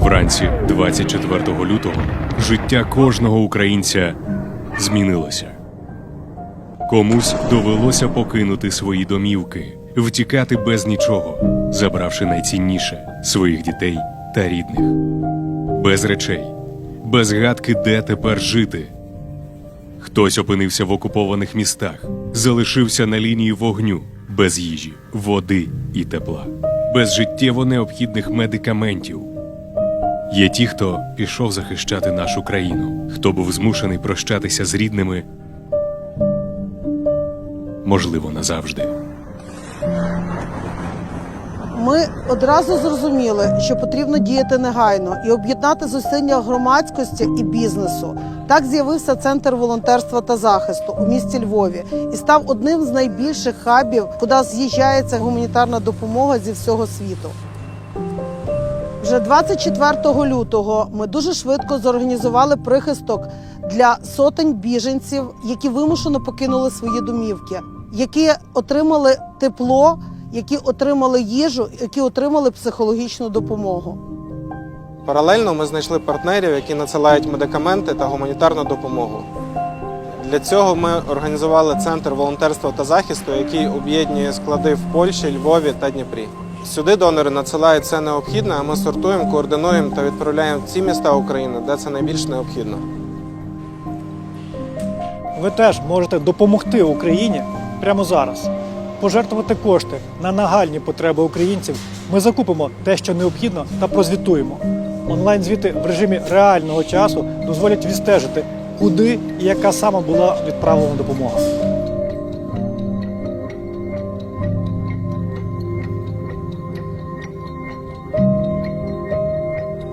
Вранці 24 лютого життя кожного українця змінилося. Комусь довелося покинути свої домівки, втікати без нічого, забравши найцінніше своїх дітей та рідних, без речей, без гадки, де тепер жити. Хтось опинився в окупованих містах, залишився на лінії вогню, без їжі, води і тепла, без життєво необхідних медикаментів. Є ті, хто пішов захищати нашу країну, хто був змушений прощатися з рідними, можливо, назавжди. Ми одразу зрозуміли, що потрібно діяти негайно і об'єднати зусилля громадськості і бізнесу. Так з'явився центр волонтерства та захисту у місті Львові і став одним з найбільших хабів, куди з'їжджається гуманітарна допомога зі всього світу. Вже 24 лютого ми дуже швидко зорганізували прихисток для сотень біженців, які вимушено покинули свої домівки, які отримали тепло, які отримали їжу, які отримали психологічну допомогу. Паралельно ми знайшли партнерів, які надсилають медикаменти та гуманітарну допомогу. Для цього ми організували центр волонтерства та захисту, який об'єднує склади в Польщі, Львові та Дніпрі. Сюди донори надсилають все необхідне, а ми сортуємо, координуємо та відправляємо в ті міста України, де це найбільш необхідно. Ви теж можете допомогти Україні прямо зараз. Пожертвувати кошти на нагальні потреби українців. Ми закупимо те, що необхідно, та прозвітуємо. Онлайн-звіти в режимі реального часу дозволять відстежити, куди і яка саме була відправлена допомога.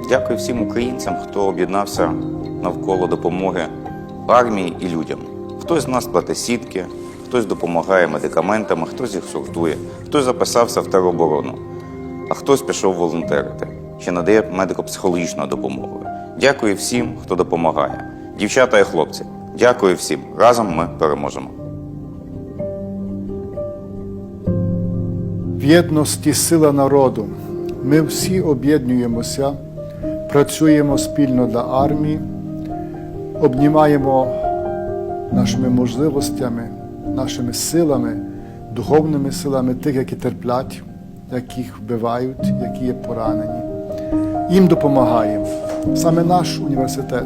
Дякую всім українцям, хто об'єднався навколо допомоги армії і людям. Хтось з нас платить сітки, хтось допомагає медикаментами, хтось їх сортує, хтось записався в тероборону, а хтось пішов волонтерити, що надає медико-психологічну допомогу. Дякую всім, хто допомагає. Дівчата і хлопці, дякую всім. Разом ми переможемо. В єдності сила народу. Ми всі об'єднуємося, працюємо спільно для армії, обнімаємо нашими можливостями, нашими силами, духовними силами тих, які терплять, яких вбивають, які є поранені. Їм допомагаємо. Саме наш університет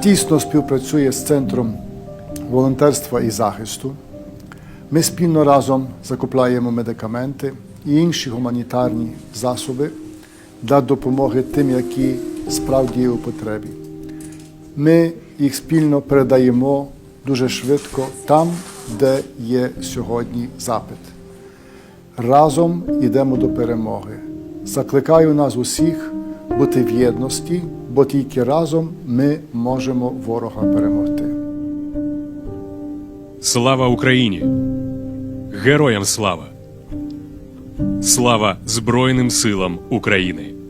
тісно співпрацює з центром волонтерства і захисту. Ми спільно разом закупляємо медикаменти і інші гуманітарні засоби для допомоги тим, які справді є у потребі. Ми їх спільно передаємо дуже швидко там, де є сьогодні запит. Разом йдемо до перемоги. Закликаю нас усіх бути в єдності, бо тільки разом ми можемо ворога перемогти. Слава Україні! Героям слава! Слава Збройним силам України!